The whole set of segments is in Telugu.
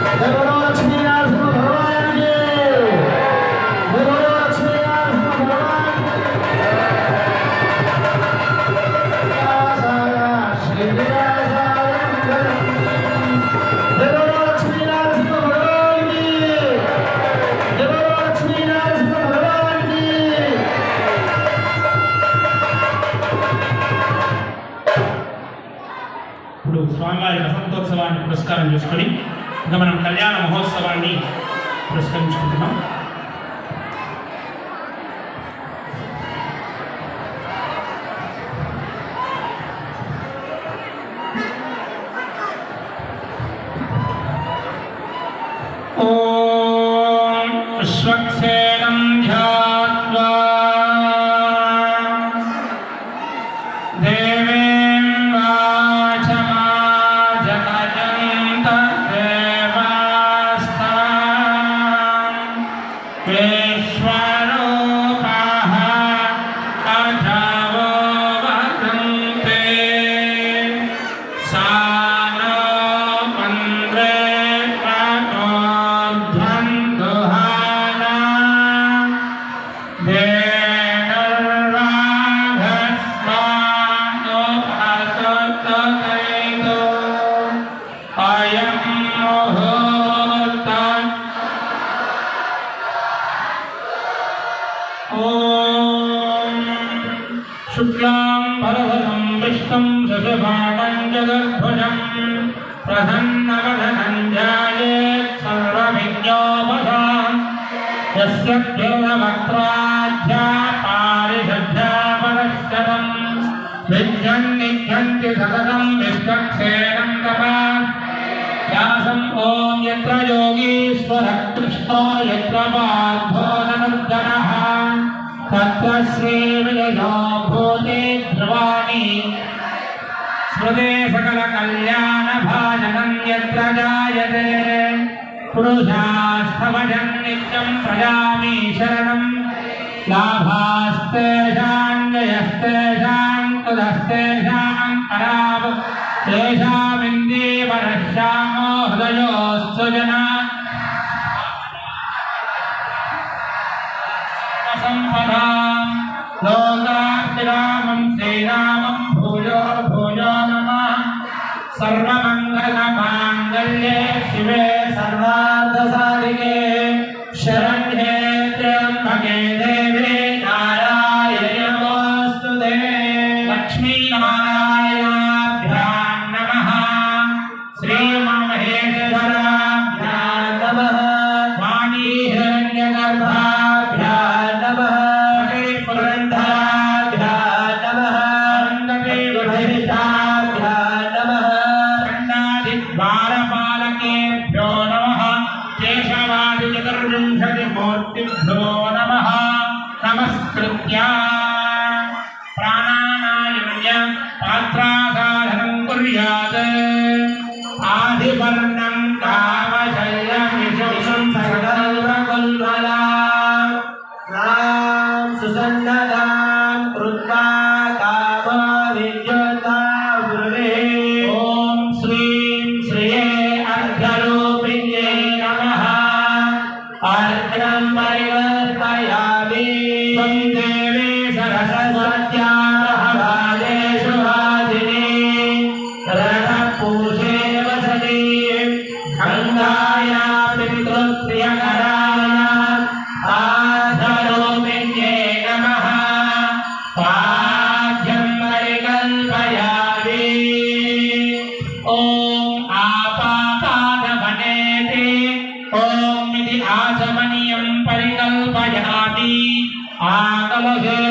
Demorou, ఇక మనం కళ్యాణ మహోత్సవాన్ని పురస్కరించుకుంటున్నాం. प्रसन्नवदनं ध्यायेत् सर्वविज्ञोपशान् यस्य द्योतवक्त्राध्या पारिषद्ध्या परश्चरम् विद्यन् निध्यन्ति सततं विश्वक्सेनं तपः व्यासम् ॐ यत्र योगीश्वरः कृष्णो यत्र पार्थो धनुर्धनः तत्र श्रीविजयो भूते ध्रुवाणि स्मृते सकलकल्याणभाजनं यत्र जायते पुरुषास्तमजं नित्यं प्रजामि शरणं लाभास्तेषां जयस्तेषां कुलस्तेषां पराव तेषामिन्दीवरश्यामो हृदयोस्तु जना सर्वार्थसाधिके शरण्ये अर्घ्यं परिवर्तयामि त्वं देवी सरस्वत्याः बालेषु वादिनी रणपूषे वसति गङ्गाया पितृप्रियकराय आधरोपिण्ये नमः पाठ्यं परिकल्पयामि ॐ आपातादवनेते ॐ इति आचमनीयं परिकल्पयामि आकलहे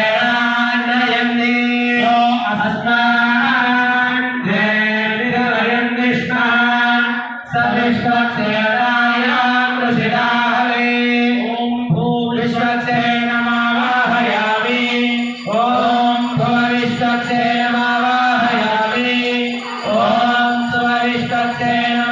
సవిశ్వసేనాయ కృషిదాహరే ఓం భూ విశ్వసే నమావాహయామి ఓం భూ విశ్వసే నమావాహయామి ఓం స్వరిష్వసే నమ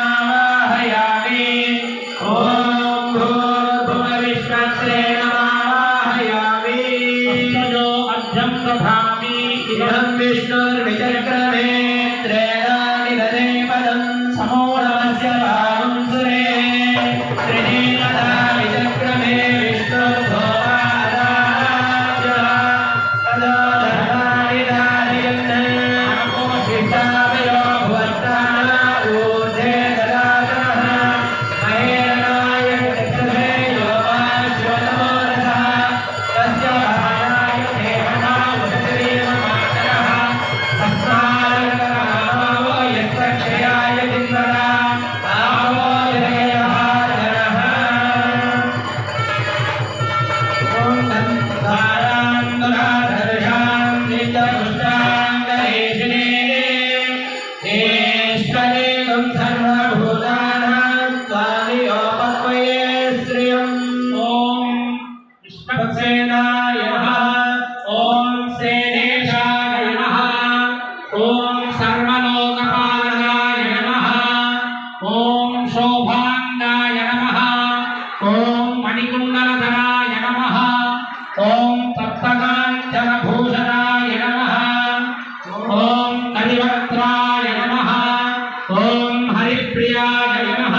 శ్రీదేవ్యాయ నమ.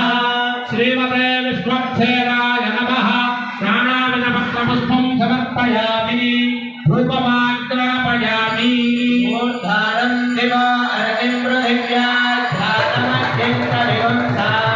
శ్రీమతే విశ్వక్షేరాయ నమ. ప్రాణామిన పత్రపుష్పం సమర్పయామి. రూపమాగ్రాపయామి మూర్ధారం దివా అరకిం పృథివ్యా ధాతమగ్నిం ప్రవివంసా